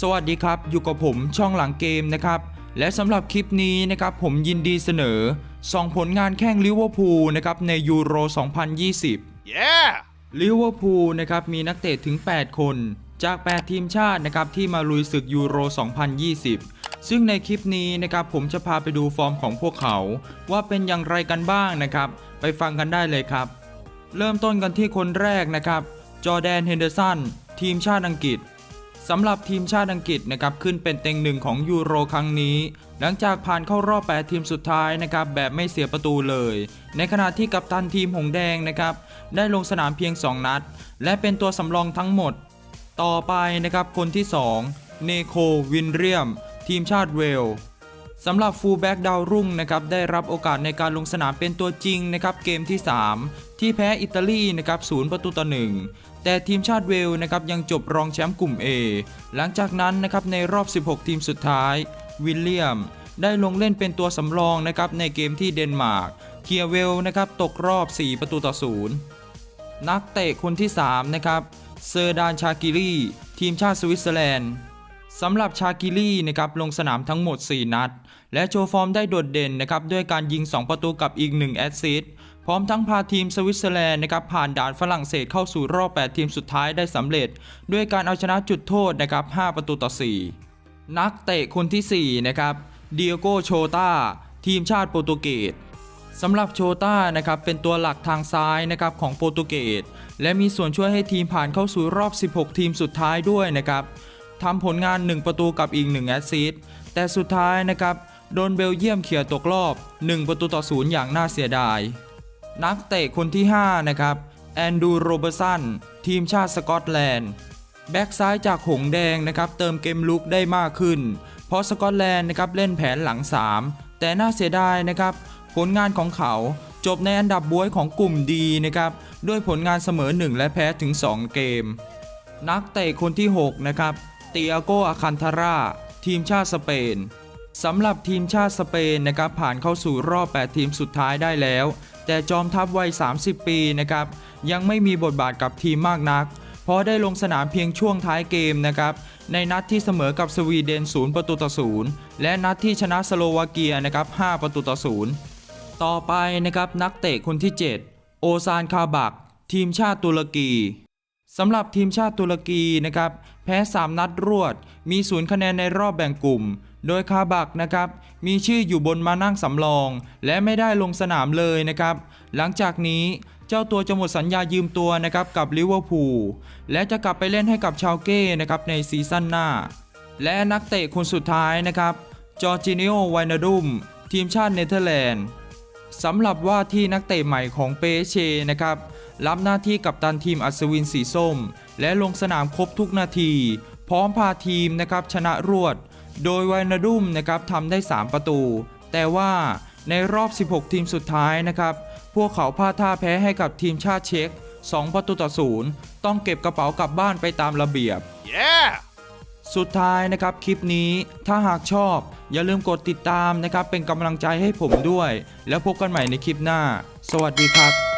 สวัสดีครับ อยู่กับผมช่องหลังเกมนะครับ และสำหรับคลิปนี้นะครับผมยินดีเสนอสองผลงานแข่งลิเวอร์พูลนะครับในยูโร 2020 Yeah! ลิเวอร์พูลนะครับมีนักเตะถึง 8 คน จาก 8 ทีมชาตินะครับที่มาลุยศึกยูโร 2020 ซึ่งในคลิปนี้นะครับผมจะพาไปดูฟอร์มของพวกเขา ว่าเป็นอย่างไรกันบ้างนะครับ ไปฟังกันได้เลยครับ เริ่มต้นกันที่คนแรกนะครับจอร์แดนเฮนเดอร์สันทีมชาติอังกฤษ สำหรับทีมชาติอังกฤษนะครับขึ้นเป็นเต็งหนึ่งของยูโรครั้งนี้ หลังจากผ่านเข้ารอบ 8 ทีมสุดท้ายนะครับแบบไม่เสียประตูเลย ในขณะที่กัปตันทีมหงแดงนะครับได้ลงสนามเพียง 2 นัด และเป็นตัวสำรองทั้งหมด ต่อไปนะครับคนที่ 2 เนโควินเรียม ทีมชาติเวล สำหรับฟูลแบ็กดาวรุ่งนะครับได้รับโอกาสในการลงสนามเป็นตัวจริงนะครับเกมที่ 3 ที่แพ้อิตาลีนะครับศูนย์ประตูต่อหนึ่งแต่ทีมชาติเวลนะครับยังจบรองแชมป์กลุ่ม A หลังจากนั้นนะครับในรอบ 16 ทีมสุดท้าย วิลเลียม ได้ลงเล่นเป็นตัวสำรองนะครับในเกมที่เดนมาร์กเคียเวลนะครับตกรอบ 4 ประตูต่อศูนย์นักเตะคนที่3นะครับเซอร์ดานชากิรีทีมชาติสวิตเซอร์แลนด์ สำหรับชากิรีนะครับลงสนามทั้งหมด 4 นัด และโชว์ฟอร์มได้โดดเด่นนะครับด้วยการยิง 2 ประตูกับอีก 1 แอสซิสต์พร้อมทั้งพาทีมสวิตเซอร์แลนด์นะครับผ่านด่านฝรั่งเศสเข้าสู่รอบ 8 ทีมสุดท้ายได้สำเร็จ ด้วยการเอาชนะจุดโทษนะครับ 5 ประตูต่อ 4 นักเตะคนทีสี่4 นะครับเดียโกโชตาทีมชาติโปรตุเกสสำหรับโชต้านะครับเป็นตัวหลักทางซ้ายนะครับของโปรตุเกสและมีส่วนช่วยให้ทีมผ่านเข้าสู่รอบ 16 ทีมสุดท้ายด้วยนะครับ ทำผลงาน 1 ประตูกับอีก 1 แอสซิสต์แต่สุดท้ายนะครับ โดนเบลเยียมเขี่ยตกรอบ 1 ประตูต่อศูนย์อย่างน่าเสียดาย นักเตะคนที่ 5 นะครับ แอนดูโรเบอร์สัน ทีมชาติสกอตแลนด์ แบ็กซ้ายจากหงแดงนะครับ เติมเกมลุกได้มากขึ้น เพราะสกอตแลนด์นะครับเล่นแผนหลัง 3 แต่น่าเสียดายนะครับ ผลงานของเขาจบในอันดับบวยของกลุ่มดีนะครับ ด้วยผลงานเสมอ 1 และแพ้ถึง 2 เกม นักเตะคนที่ 6 นะครับ เตียโกอาคันทาราทีมชาติสเปนสำหรับทีมชาติสเปนนะครับผ่านเข้าสู่รอบ 8 ทีมสุดท้ายได้แล้ว แต่จอมทัพวัย 30 ปีนะครับยังไม่มีบทบาทกับทีมมากนัก เพราะได้ลงสนามเพียงช่วงท้ายเกมนะครับในนัดที่เสมอกับสวีเดน 0 ประตูต่อ0และนัดที่ชนะสโลวาเกียนะครับ 5 ประตูต่อ0ต่อไปนะครับนักเตะคนที่ 7 โอซานคาบัก ทีมชาติตุรกี สำหรับทีมชาติตุรกีนะครับ แพ้ 3 นัดรวด มีศูนย์คะแนนในรอบแบ่งกลุ่ม โดยคาบักนะครับ มีชื่ออยู่บนมานั่งสำรอง และไม่ได้ลงสนามเลยนะครับ หลังจากนี้เจ้าตัวจะหมดสัญญายืมตัวนะครับกับลิเวอร์พูลและจะกลับไปเล่นให้กับชาวเก้นะครับในซีซั่นหน้า และนักเตะคนสุดท้ายนะครับจอร์จิเนโอไวนาดุมทีมชาติเนเธอร์แลนด์สำหรับว่าที่นักเตะใหม่ของเปเชนะครับ รับหน้าที่กับตันทีมอัศวินสีส้ม และลงสนามครบทุกนาที พร้อมพาทีมนะครับชนะรวด โดยไวนาดุมนะครับทำได้ 3 ประตู แต่ว่าในรอบ 16 ทีมสุดท้ายนะครับ พวกเขาพลาดท่าแพ้ให้กับทีมชาติเช็ก2 ประตูต่อศูนย์ต้องเก็บกระเป๋ากลับบ้านไปตามระเบียบ Yeah! สุดท้ายนะครับคลิปนี้ถ้าหากชอบ อย่าลืมกดติดตามนะครับ เป็นกำลังใจให้ผมด้วย แล้วพบกันใหม่ในคลิปหน้า สวัสดีครับ